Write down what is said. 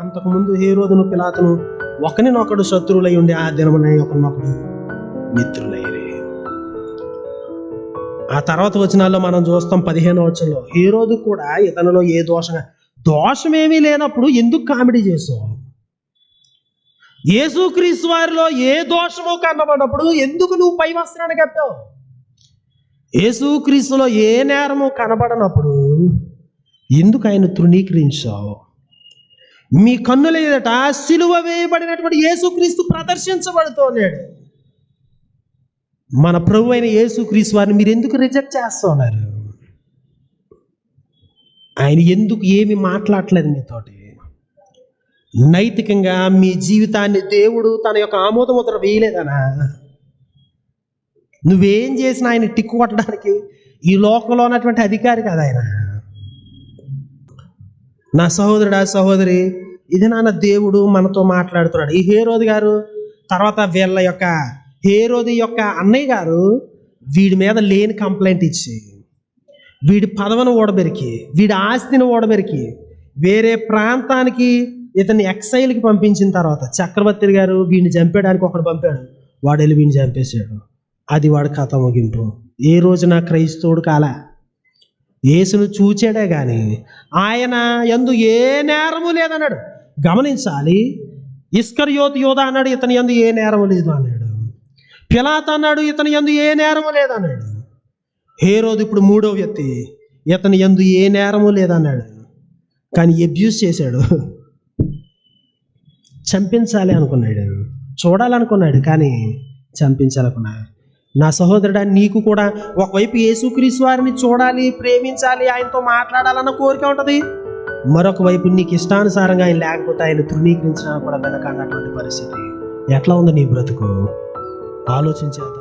అంతకుముందు హేరోదును పిలాతును ఒకరినొకడు శత్రువులై ఉండి ఆ దినమున ఒకరినొకడు మిత్రులయ్యే ఆ తర్వాత వచనాల్లో మనం చూస్తాం పదిహేను వచనంలో హీరోదు కూడా ఇతనిలో ఏ దోషం దోషమేమీ లేనప్పుడు ఎందుకు కామెడీ చేసావు యేసుక్రీస్తు వారిలో ఏ దోషము కనబడినప్పుడు ఎందుకు నువ్వు పై వస్త్రాన్ని కట్టావు? యేసుక్రీస్తులో ఏ నేరము కనబడనప్పుడు ఎందుకు ఆయన తృణీకరించావు? మీ కన్నుల ఎదుట సిలువ వేయబడినటువంటి యేసుక్రీస్తు ప్రదర్శించబడుతున్నాడు మన ప్రభు అయిన యేసుక్రీస్తు వారిని మీరు ఎందుకు రిజెక్ట్ చేస్తున్నారు? ఆయన ఎందుకు ఏమి మాట్లాడట్లేదు మీతోటి? నైతికంగా మీ జీవితాన్ని దేవుడు తన యొక్క ఆమోదముద్ర వేయలేదనా? నువ్వేం చేసినా ఆయన టిక్కు కొట్టడానికి ఈ లోకంలో ఉన్నటువంటి అధికారి కదా ఆయన. నా సహోదరుడా సహోదరి ఇది నాన్న దేవుడు మనతో మాట్లాడుతున్నాడు. ఈ హేరోది గారు తర్వాత వీళ్ళ యొక్క హేరోది యొక్క అన్నయ్య గారు వీడి మీద లేని కంప్లైంట్ ఇచ్చి వీడి పదవను ఓడబెరికి వీడి ఆస్తిని ఓడబెరికి వేరే ప్రాంతానికి ఇతన్ని ఎక్సైల్కి పంపించిన తర్వాత చక్రవర్తి గారు వీడిని చంపేయడానికి ఒకడు పంపాడు. వాడు వెళ్ళి వీడిని చంపేశాడు. అది వాడి కథ ముగింపు. ఏ రోజున క్రైస్తవుడు కాలా యేసును చూచాడే కానీ ఆయన ఎందు ఏ నేరము లేదన్నాడు. గమనించాలి. ఇస్కర్యోత్ యోధ అన్నాడు ఇతని ఎందు ఏ నేరము లేదు అన్నాడు. పిలాత్ అన్నాడు ఇతని ఎందు ఏ నేరము లేదన్నాడు హేరోదు ఇప్పుడు మూడో వ్యక్తి ఇతని ఎందు ఏ నేరము లేదన్నాడు కానీ అబ్యూస్ చేశాడు. చంపించాలి అనుకున్నాడు. చూడాలనుకున్నాడు కానీ చంపించాలనుకున్నాడు. నా సహోదరుడా నీకు కూడా ఒకవైపు యేసుక్రీస్తు వారిని చూడాలి ప్రేమించాలి ఆయనతో మాట్లాడాలన్న కోరిక ఉంటుంది. మరొక వైపు నీకు ఇష్టానుసారంగా ఆయన లేకపోతే ఆయన తృణీకరించడానికి కూడా వెనక అన్నటువంటి పరిస్థితి ఎట్లా ఉంది నీ బ్రతుకు? ఆలోచించేద్దాం.